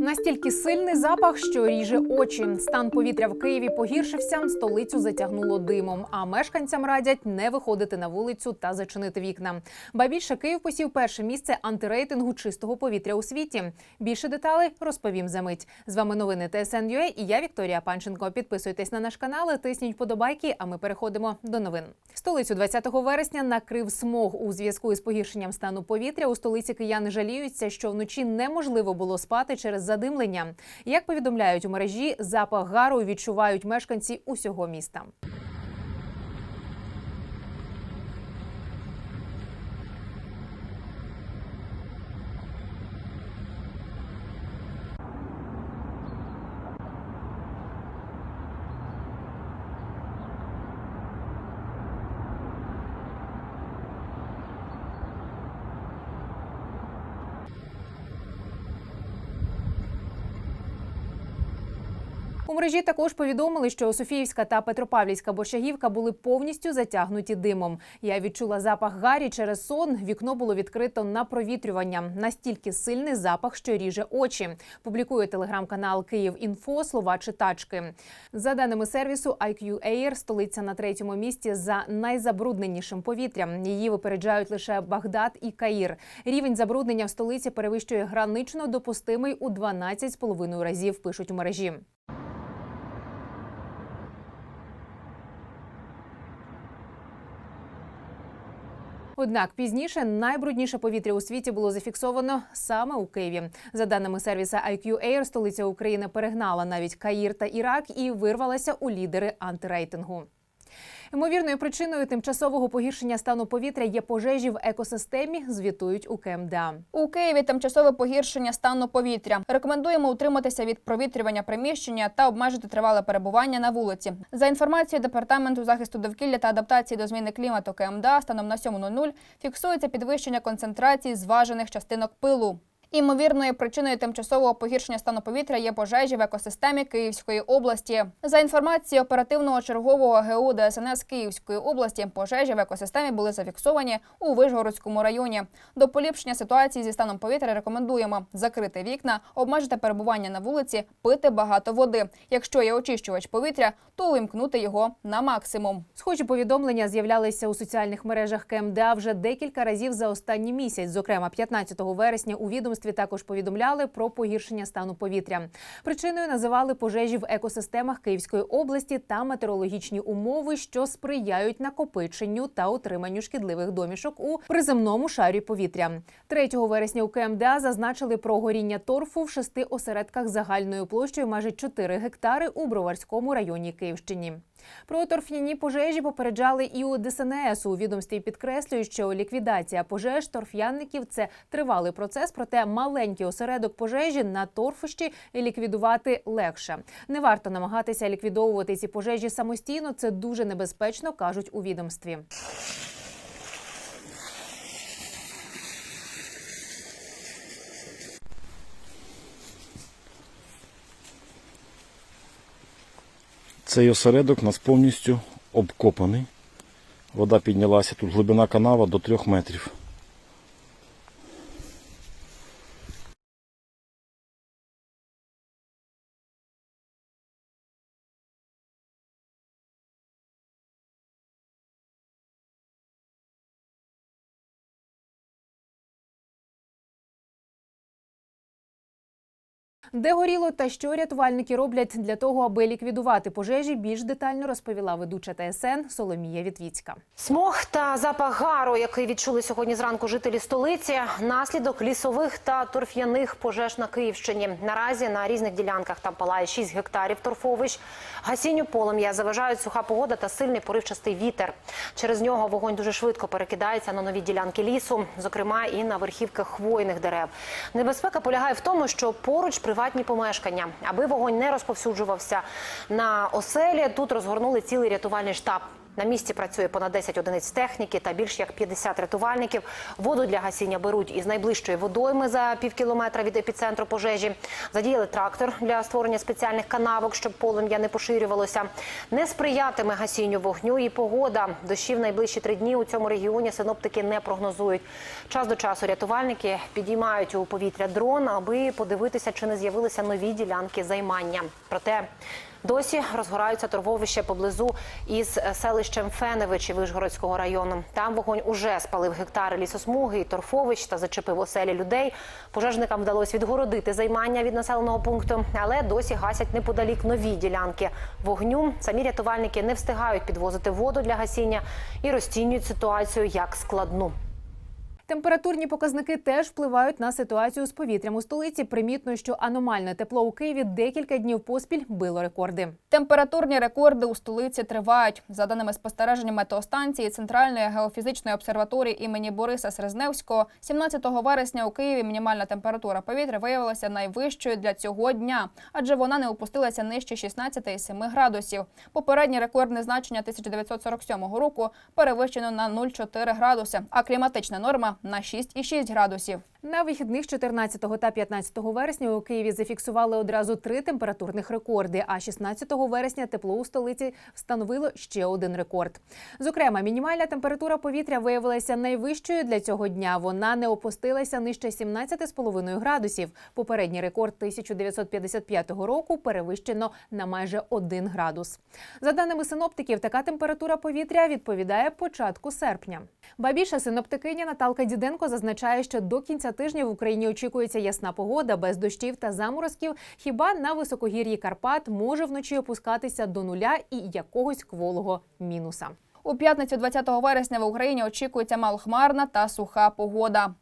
Настільки сильний запах, що ріже очі. Стан повітря в Києві погіршився, столицю затягнуло димом. А мешканцям радять не виходити на вулицю та зачинити вікна. Ба більше Київ посів перше місце антирейтингу чистого повітря у світі. Більше деталей розповім за мить. З вами новини ТСН.UA і я Вікторія Панченко. Підписуйтесь на наш канал, тисніть подобайки. А ми переходимо до новин. Столицю 20 вересня накрив смог у зв'язку із погіршенням стану повітря. У столиці кияни жаліються, що вночі неможливо було спати через задимлення. Як повідомляють у мережі, запах гару відчувають мешканці усього міста. У мережі також повідомили, що Софіївська та Петропавлівська борщагівка були повністю затягнуті димом. Я відчула запах гарі через сон. Вікно було відкрито на провітрювання. Настільки сильний запах, що ріже очі. Публікує телеграм-канал Київ.Інфо слова читачки. За даними сервісу IQ Air, столиця на третьому місці за найзабрудненішим повітрям. Її випереджають лише Багдад і Каїр. Рівень забруднення в столиці перевищує гранично допустимий у 12,5 разів. Пишуть у мережі. Однак пізніше найбрудніше повітря у світі було зафіксовано саме у Києві. За даними сервіса IQ Air, столиця України перегнала навіть Каїр та Ірак і вирвалася у лідери антирейтингу. Ймовірною причиною тимчасового погіршення стану повітря є пожежі в екосистемі. Звітують у КМДА. У Києві тимчасове погіршення стану повітря. Рекомендуємо утриматися від провітрювання приміщення та обмежити тривале перебування на вулиці. За інформацією департаменту захисту довкілля та адаптації до зміни клімату КМДА, станом на 7.00 фіксується підвищення концентрації зважених частинок пилу. Імовірною причиною тимчасового погіршення стану повітря є пожежі в екосистемі Київської області. За інформацією оперативного чергового ГУ ДСНС Київської області, пожежі в екосистемі були зафіксовані у Вишгородському районі. До поліпшення ситуації зі станом повітря рекомендуємо закрити вікна, обмежити перебування на вулиці, пити багато води. Якщо є очищувач повітря, то увімкнути його на максимум. Схожі повідомлення з'являлися у соціальних мережах КМДА вже декілька разів за останній місяць. Зокрема, 15 вересня у відомстві також повідомляли про погіршення стану повітря. Причиною називали пожежі в екосистемах Київської області та метеорологічні умови, що сприяють накопиченню та утриманню шкідливих домішок у приземному шарі повітря. 3 вересня у КМДА зазначили про горіння торфу в шести осередках загальною площею майже 4 гектари у Броварському районі Київщині. Про торф'яні пожежі попереджали і у ДСНС. У відомстві підкреслюють, що ліквідація пожеж торф'янників це тривалий процес, проте маленький осередок пожежі на торфищі ліквідувати легше. Не варто намагатися ліквідовувати ці пожежі самостійно. Це дуже небезпечно, кажуть у відомстві. Цей осередок у нас повністю обкопаний. Вода піднялася, тут глибина канава до 3 метрів. Де горіло та що рятувальники роблять для того, аби ліквідувати пожежі, більш детально розповіла ведуча ТСН Соломія Вітвіцька. Смог та запах гару, який відчули сьогодні зранку жителі столиці, наслідок лісових та торф'яних пожеж на Київщині. Наразі на різних ділянках там палає 6 гектарів торфовищ. Гасінню полум'я заважають суха погода та сильний поривчастий вітер. Через нього вогонь дуже швидко перекидається на нові ділянки лісу, зокрема і на верхівках хвойних дерев. Небезпека полягає в тому, що поруч приватні помешкання. Аби вогонь не розповсюджувався на оселі, тут розгорнули цілий рятувальний штаб. На місці працює понад 10 одиниць техніки та більш як 50 рятувальників. Воду для гасіння беруть із найближчої водойми за пів кілометра від епіцентру пожежі. Задіяли трактор для створення спеціальних канавок, щоб полум'я не поширювалося. Не сприятиме гасінню вогню і погода. Дощів найближчі три дні у цьому регіоні синоптики не прогнозують. Час до часу рятувальники підіймають у повітря дрон, аби подивитися, чи не з'явилися нові ділянки займання. Проте Досі розгораються торговища поблизу із селищем Феневичі Вишгородського району. Там вогонь уже спалив гектари лісосмуги і торфовищ та зачепив оселі людей. Пожежникам вдалося відгородити займання від населеного пункту, але досі гасять неподалік нові ділянки вогню. Самі рятувальники не встигають підвозити воду для гасіння і розцінюють ситуацію як складну. Температурні показники теж впливають на ситуацію з повітрям у столиці. Примітно, що аномальне тепло у Києві декілька днів поспіль било рекорди. Температурні рекорди у столиці тривають. За даними спостережень метеостанції Центральної геофізичної обсерваторії імені Бориса Срезневського, 17 вересня у Києві мінімальна температура повітря виявилася найвищою для цього дня, адже вона не опустилася нижче 16,7 градусів. Попереднє рекордне значення 1947 року перевищено на 0,4 градуси, а кліматична норма на 6,6 градусів. На вихідних 14 та 15 вересня у Києві зафіксували одразу три температурних рекорди. А 16 вересня тепло у столиці встановило ще один рекорд. Зокрема, мінімальна температура повітря виявилася найвищою для цього дня. Вона не опустилася нижче 17,5 градусів. Попередній рекорд 1955 року перевищено на майже 1 градус. За даними синоптиків, така температура повітря відповідає початку серпня. Ба більше синоптикиня Наталка Діденко зазначає, що до кінця тижня в Україні очікується ясна погода без дощів та заморозків. Хіба на високогір'ї Карпат може вночі опускатися до нуля і якогось кволого мінуса. У п'ятницю 20 вересня в Україні очікується малохмарна та суха погода.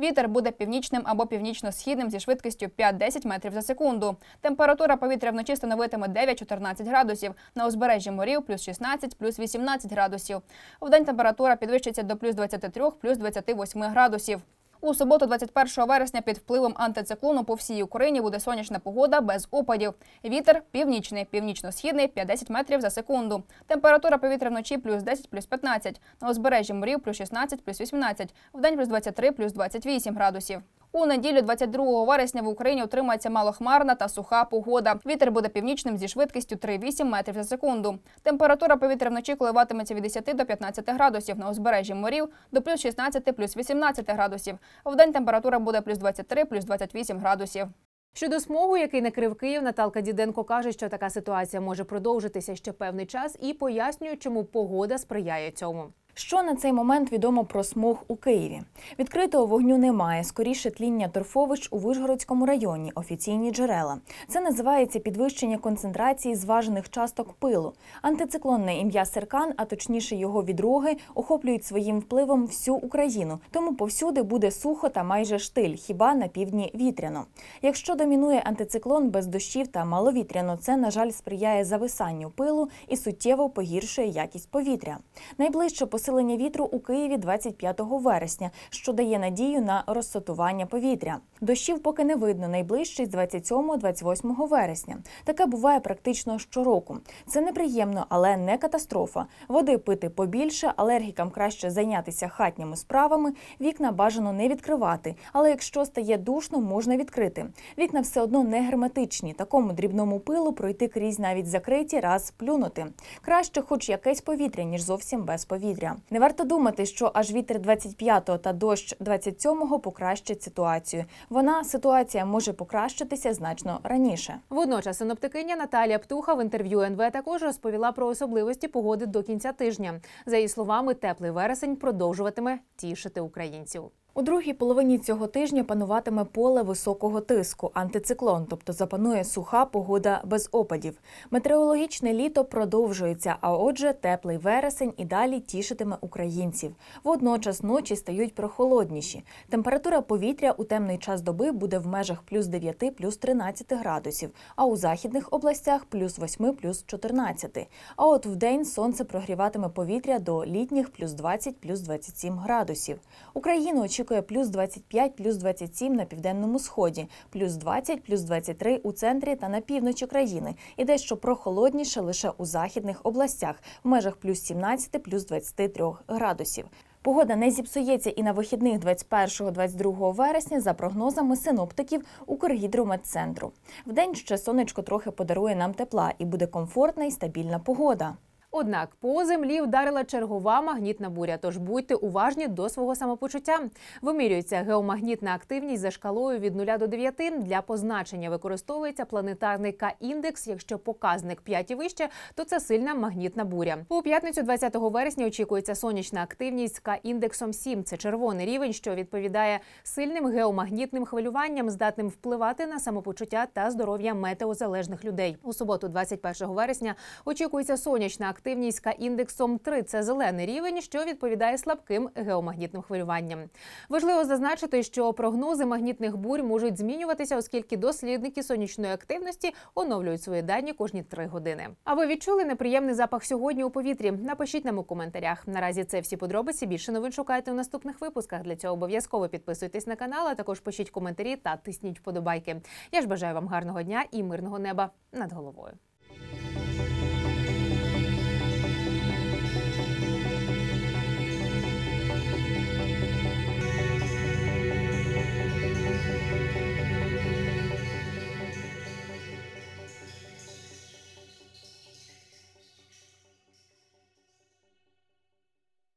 Вітер буде північним або північно-східним зі швидкістю 5-10 метрів за секунду. Температура повітря вночі становитиме 9-14 градусів. На узбережжі морів плюс 16, плюс 18 градусів. Вдень температура підвищиться до плюс 23, плюс 28 градусів. У суботу, 21 вересня, під впливом антициклону по всій Україні буде сонячна погода без опадів. Вітер північний, північно-східний 5-10 метрів за секунду. Температура повітря вночі плюс 10, плюс 15. На узбережжі морів плюс 16, плюс 18. Вдень плюс 23, плюс 28 градусів. У неділю, 22 вересня, в Україні утримається малохмарна та суха погода. Вітер буде північним зі швидкістю 3,8 метрів за секунду. Температура повітря вночі коливатиметься від 10 до 15 градусів. На узбережжі морів до плюс 16, плюс 18 градусів. Вдень температура буде плюс 23, плюс 28 градусів. Щодо смогу, який накрив Київ, Наталка Діденко каже, що така ситуація може продовжитися ще певний час, і пояснює, чому погода сприяє цьому. Що на цей момент відомо про смог у Києві? Відкритого вогню немає. Скоріше тління торфовищ у Вишгородському районі. Офіційні джерела. Це називається підвищення концентрації зважених часток пилу. Антициклонне ім'я Серкан, а точніше його відроги, охоплюють своїм впливом всю Україну. Тому повсюди буде сухо та майже штиль, хіба на півдні вітряно. Якщо домінує антициклон без дощів та маловітряно, це на жаль сприяє зависанню пилу і суттєво погіршує якість повітря. Найближче посилення вітру у Києві 25 вересня, що дає надію на розсотування повітря. Дощів поки не видно. Найближчий з 27-28 вересня. Таке буває практично щороку. Це неприємно, але не катастрофа. Води пити побільше, алергікам краще зайнятися хатніми справами. Вікна бажано не відкривати. Але якщо стає душно, можна відкрити. Вікна все одно не герметичні. Такому дрібному пилу пройти крізь навіть закриті раз плюнути. Краще, хоч якесь повітря, ніж зовсім без повітря. Не варто думати, що аж вітер 25-го та дощ 27-го покращить ситуацію. Вона ситуація може покращитися значно раніше. Водночас синоптикиня Наталія Птуха в інтерв'ю НВ також розповіла про особливості погоди до кінця тижня. За її словами, теплий вересень продовжуватиме тішити українців. У другій половині цього тижня пануватиме поле високого тиску, антициклон, тобто запанує суха погода без опадів. Метеорологічне літо продовжується, а отже, теплий вересень і далі тішитиме українців. Водночас ночі стають прохолодніші. Температура повітря у темний час доби буде в межах плюс 9, плюс 13 градусів, а у західних областях плюс 8, плюс 14. А от вдень сонце прогріватиме повітря до літніх плюс 20, плюс 27 градусів. Україну очікує очікує плюс 25, плюс 27 на південному сході, плюс 20, плюс 23 у центрі та на півночі країни. І дещо прохолодніше лише у західних областях в межах плюс 17, плюс 23 градусів. Погода не зіпсується і на вихідних 21-22 вересня за прогнозами синоптиків Укргідрометцентру. Вдень ще сонечко трохи подарує нам тепла і буде комфортна і стабільна погода. Однак по землі вдарила чергова магнітна буря. Тож будьте уважні до свого самопочуття. Вимірюється геомагнітна активність за шкалою від 0 до 9. Для позначення використовується планетарний К-індекс. Якщо показник 5 і вище, то це сильна магнітна буря. У п'ятницю 20 вересня очікується сонячна активність з К-індексом 7. Це червоний рівень, що відповідає сильним геомагнітним хвилюванням, здатним впливати на самопочуття та здоров'я метеозалежних людей. У суботу, 21 вересня, очікується сонячна активність з К-індексом 3. Це зелений рівень, що відповідає слабким геомагнітним хвилюванням. Важливо зазначити, що прогнози магнітних бурь можуть змінюватися, оскільки дослідники сонячної активності оновлюють свої дані кожні три години. А ви відчули неприємний запах сьогодні у повітрі? Напишіть нам у коментарях. Наразі це всі подробиці. Більше новин шукайте у наступних випусках. Для цього обов'язково підписуйтесь на канал, а також пишіть коментарі та тисніть вподобайки. Я ж бажаю вам гарного дня і мирного неба над головою.